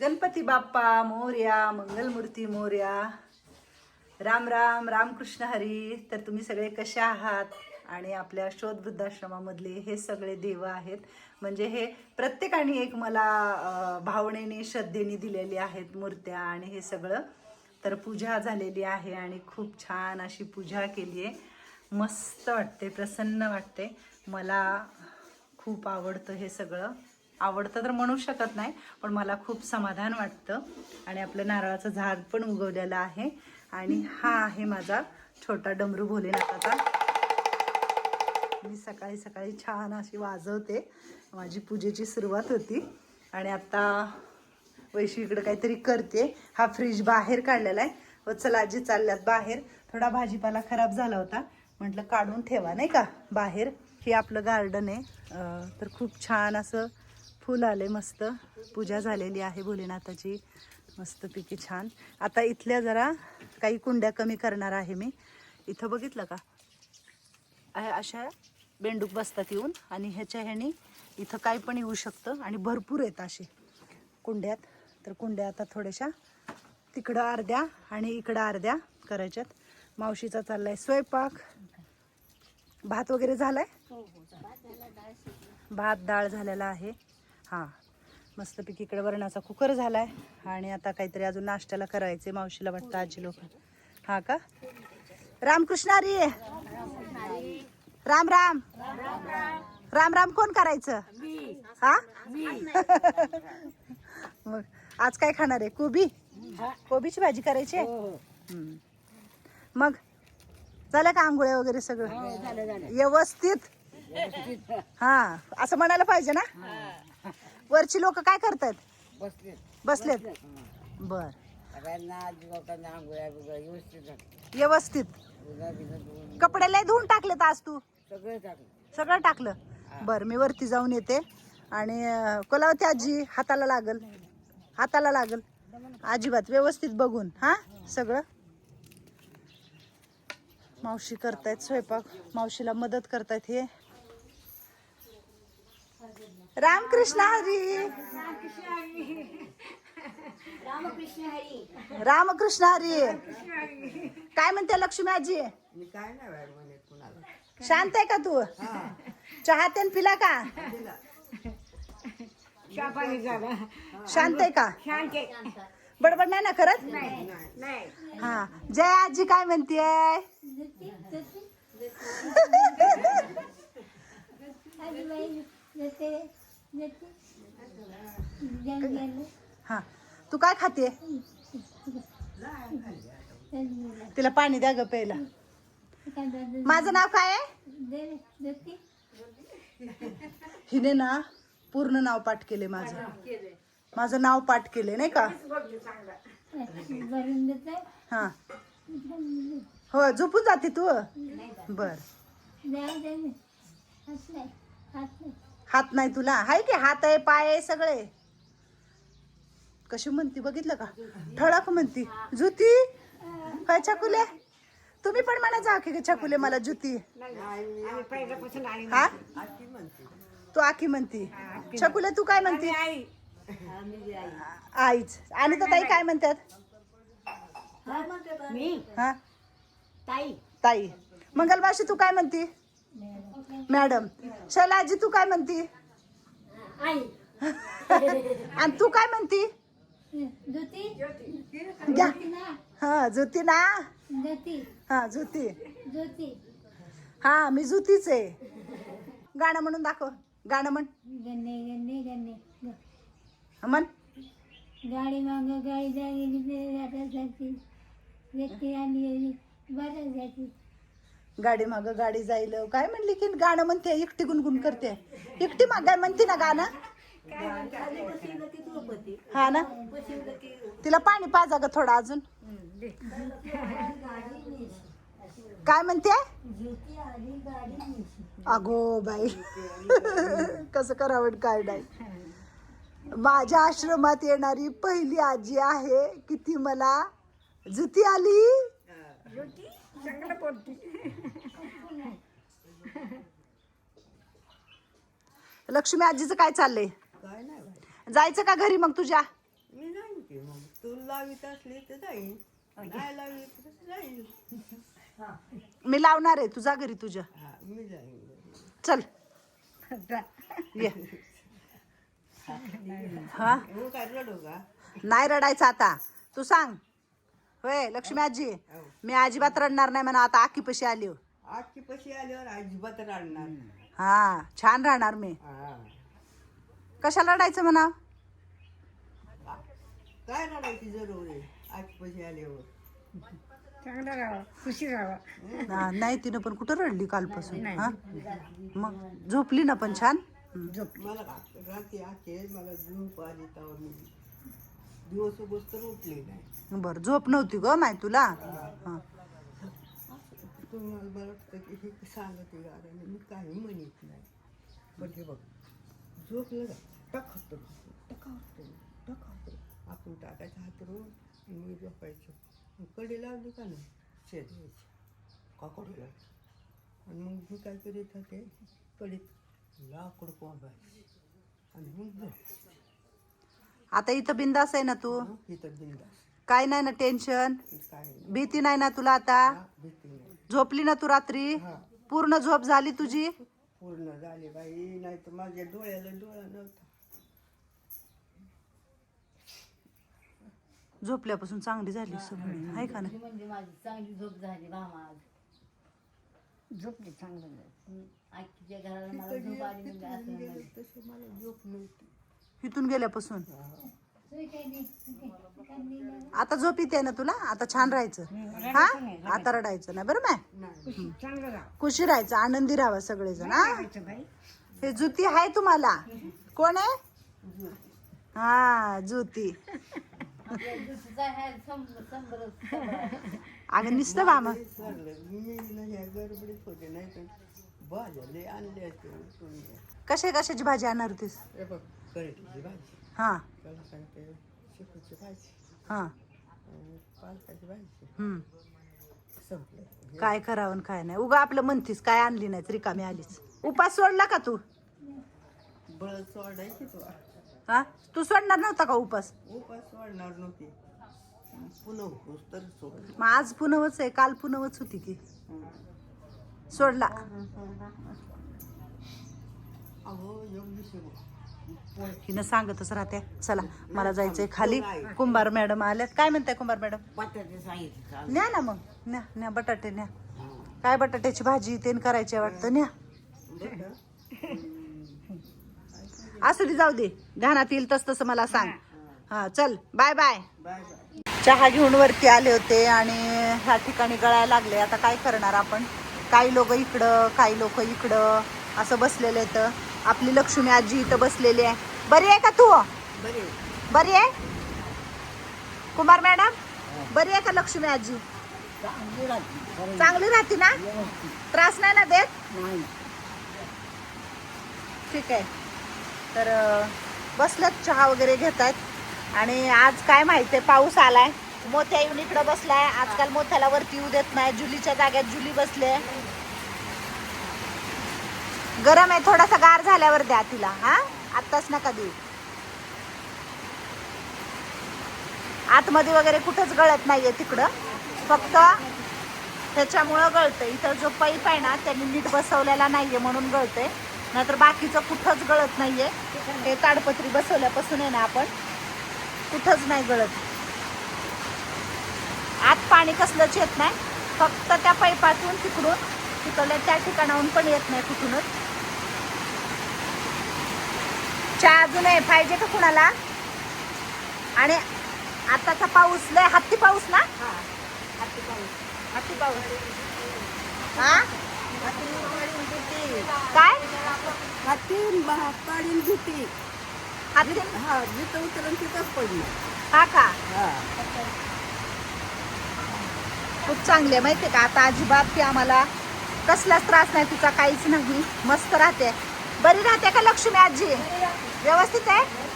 गणपती बाप्पा मोर्या मंगलमूर्ती मोर्या. राम राम रामकृष्ण हरी. तर तुम्ही सगळे कसे आहात? आणि आपल्या शोध वृद्धाश्रमामधले हे सगळे देव आहेत. म्हणजे हे प्रत्येकाने एक मला भावनेने श्रद्धेने दिलेली आहेत मूर्त्या आणि हे सगळं. तर पूजा झालेली आहे आणि खूप छान अशी पूजा केली आहे. मस्त वाटते प्रसन्न वाटते. मला खूप आवडतं हे सगळं. आवडतं तर म्हणू शकत नाही पण मला खूप समाधान वाटतं. आणि आपलं नारळाचं झाड पण उगवलेलं आहे. आणि हा आहे माझा छोटा डमरू भोलेनाथाचा. मी सकाळी सकाळी छान अशी वाजवते. माझी पूजेची सुरुवात होती. आणि आता वैशी इकडं काहीतरी करते. हा फ्रीज बाहेर काढलेला आहे. व चला आजी चालल्यात बाहेर. थोडा भाजीपाला खराब झाला होता. म्हटलं काढून ठेवा नाही का? बाहेर. हे आपलं गार्डन आहे. तर खूप छान असं फुल आले मस्त. पूजा झालेली आहे भोलेनाथाची. मस्तपैकी छान. आता इथल्या जरा काही कुंड्या कमी करणार आहे मी. इथं बघितलं का? अशा बेंडूक बसतात येऊन आणि ह्याच्या ह्यानी इथं काय पण येऊ शकतं आणि भरपूर आहेत असे कुंड्यात. तर कुंड्या आता थोड्याशा तिकडं अर्ध्या आणि इकडं अर्ध्या करायच्यात. मावशीचा चाललाय स्वयंपाक. भात वगैरे झालाय? भात डाळ झालेला आहे. हां. मस्तपैकी इकडे वरणाचा कुकर झालाय. आणि आता काहीतरी अजून नाश्त्याला करायचे मावशीला वाटतं आजी लोक. हा का? रामकृष्ण हरी. राम राम. राम राम कोण करायचं? हा? मग आज काय खाणार आहे? कोबी? कोबीची भाजी करायची? आहे? मग झालं का आंघोळ्या वगैरे सगळं? व्यवस्थित? हा असं म्हणायला पाहिजे ना? वरची लोक काय करतायत बसले बसलेत. बर. सगळ्यांना आजी लोकांना आंघोळ्या बिघोळ्या व्यवस्थित झालं व्यवस्थित. उन्हा बिना धुवून कपडे लय धुवून टाकलेत आज तू. सगळं टाकलं. सगळं टाकलं. बर मी वरती जाऊन येते. आणि अं, कोलावती आजी हाताला लागल. हाताला लागल. अजिबात व्यवस्थित बघून. हा? सगळं? मावशी करतायत स्वयंपाक. मावशीला मदत करतायत हे. रामकृष्ण हरी रामकृष्ण हरी काय म्हणते लक्ष्मी आजी मी काय नाही बाहेर म्हणे कुणाला शांत आहे का तू चहा तेन पिला का झाला शांत आहे का शांत बडबड नाही ना करत नाही हा जय आजी काय म्हणतीये हा. तू काय खाते? तिला पाणी द्या ग प्यायला. माझं नाव काय आहे? हिने ना पूर्ण नाव पाठ केले माझं. माझं नाव पाठ केले नाही का? हा. हो झोपून जाते तू? बर. हात नाही तुला. हाय की हात आहे पाय आहे सगळे. कशी म्हणती बघितलं का? ठळक म्हणती. जुती काय छकुले? तुम्ही पण म्हणा जा की छकुले मला जुती हा? तू आखी म्हणती. छकुले तू काय म्हणती? आई आईच. आणि तर ताई काय म्हणतात? मी हा? ताई. ताई मंगलमाशी तू काय म्हणती? मॅडम. शैलाजी तू काय म्हणती? आई. आणि तू काय म्हणती? घ्या. हा जुती ना? हा जुती हा मी जुतीच आहे. गाणं म्हणून दाखव. गाणं म्हण. म्हण. गाडी माग गाडी जाण्यासाठी व्यक्ती आली बऱ्यासाठी गाडी माग गाडी जाईल काय म्हणली की गाणं म्हणते एकटी गुणगुण करते. एकटी माग काय म्हणते ना गाणं? हा ना? तिला पाणी पाजा ग थोडं अजून. काय म्हणते? अगो बाई. कसं करावं काय नाही. माझ्या आश्रमात येणारी पहिली आजी आहे की ती मला जुती आली? लक्ष्मी आजीचं काय चाललंय? काय नाही बाई. जायचं का घरी मग तुझ्या? मी की मग. तू लावित असली तर जाईल नाही लावली तर जाईल मी लावणार आहे. तुझा घरी तुझ्या हा मी जाईन. चल. ये. हा. मग काय रडू का? नाही रडायचं आता. तू सांग. होय लक्ष्मी आजी? मी अजिबात रडणार नाही म्हणा आता आखी पशी आली हो. आजची पशी आल्यावर अजिबात राहणार हा छान राहणार मी. हा. कशाला रडायचं म्हणा काय रडायची जरूर आहे पशी आल्यावर? चांगलं राहावं खुशी राहावं. हा, नाही तिनं पण कुठं रडली कालपासून हा? मग झोपली ना पण छान. मला रात्री आखे मला झोप आली तेव्हा मी. दिवस उगस तर उठले नाही. बरं झोप नव्हती ग माय तुला? हा. तुम्हाला मला वाटतं की हे सांगते गाणं मी काही म्हणत नाही. पण हे बघ झोपलं का? टक हसतो टक हसतो टक हसतो आपण टाकायचा हातरून आणि मी झोपायचं. मग कडी लावली का नाही? शेजायची का कडी लावली. आणि मग मी काय करीत होते? कडीत लाकूड कोंबायचं. आणि मग झोप आता इथं बिंदास आहे ना तू? इथं बिंदास. काय नाही ना टेन्शन काय नाही. भीती नाही ना तुला आता? भीती नाही. झोपली ना तू रात्री? हा. पूर्ण झोप झाली तुझी? पूर्ण झाली बाई नाही तर माझ्या डोळ्याला डोळा नव्हता. झोपल्यापासून चांगली झाली सगळी आहे का नाही? म्हणजे माझी चांगली झोप झाली मामा आज. झोपली चांगलं आईच्या घराला मला झोप आली म्हणजे असं नाही. मला झोप नव्हती. इथून गेल्यापासून. आता झोप येते ना तुला? आता छान राहायचं. हा? आता रडायचं नाही बरं नाही खुशी राहायचं आनंदी राहावं सगळेजण हा? हे जुती आहे तुम्हाला? कोण आहे? हा जुती. अगं नुसतं मी ना उठून. कशा कशाची भाजी आणणार होतीस? हे बघ कळीची भाजी. हा. त्याला सांगते शेपूची भाजी. हा. आणि पालकाची भाजी. हम्म. संपलं. काय करावं आणि काय नाही. उगा आपलं म्हणतीस काय आणली नाही रिकामी आलीच उपास सोडला का तू? बळ सोडायची तू. हा? तू सोडणार नव्हता का उपास? उपास सोडणार नव्हती. पुन्हा तर सोड मग आज पुनवच आहे काल पुनवच होती की सोडला. अहो शेव हिनं सांगतच राहते चला मला जायचंय खाली. कुंभार मॅडम आल्यात. काय म्हणताय कुंभार मॅडम? बटाटे सांगितले चांगलं. न्या ना मग. न्या न्या बटाटे न्या. काय बटाट्याची भाजी तेन करायची वाटतं? न्या. असू दे जाऊ दे. ध्यानात येईल तस तसं मला सांग. हा चल बाय बाय. चहा घेऊन वरती आले होते आणि ह्या ठिकाणी गळायला लागले. आता काय करणार आपण? काही लोक इकडं काही लोक इकडं. असं बसलेले आहेत. आपली लक्ष्मी आजी इथं बसलेली आहे. बरी आहे का तू? बरे बरी आहे? कुमार मॅडम बरी आहे का लक्ष्मी आजी? चांगली राहते. ना. त्रास नाही ना देत? ठीक आहे. तर अं, बसल्यात चहा वगैरे घेत आहेत आणि आज काय माहिती आहे पाऊस आलाय. मोठ्या येऊन इकडं बसलाय. आजकाल मोठ्याला वरती येऊ देत नाही. जुलीच्या जाग्यात जुली बसले गरम आहे थोडासा गार झाल्यावर द्या तिला हा? आत्ताच नका देऊ. आतमध्ये वगैरे कुठंच गळत नाहीये तिकडं. फक्त त्याच्यामुळं गळतंय. इथं जो पाईप आहे ना त्यांनी नीट बसवलेला नाहीये म्हणून गळतंय. नाहीतर बाकीचं कुठंच गळत नाहीये. हे ताडपत्री बसवल्यापासून आहे ना आपण कुठंच नाही गळत. आत पाणी कसलंच येत नाही. फक्त त्या पाईपातून तिकडून तिकडल्या त्या ठिकाणाहून पण येत नाही कुठूनच. चहा अजून आहे. पाहिजे का कुणाला? आणि आताचा पाऊस लय हत्ती पाऊस ना? हत्ती पाऊस. हत्ती पाऊस. हा? काय? हत्ती हा जिथं उतरण तिथंच हा का? हा. खूप चांगली आहे माहितीये का? आता अजिबात ती आम्हाला कसलाच त्रास नाही तिचा काहीच नाही. मस्त राहते. बरी राहते का लक्ष्मी आजी? व्यवस्थित आहे?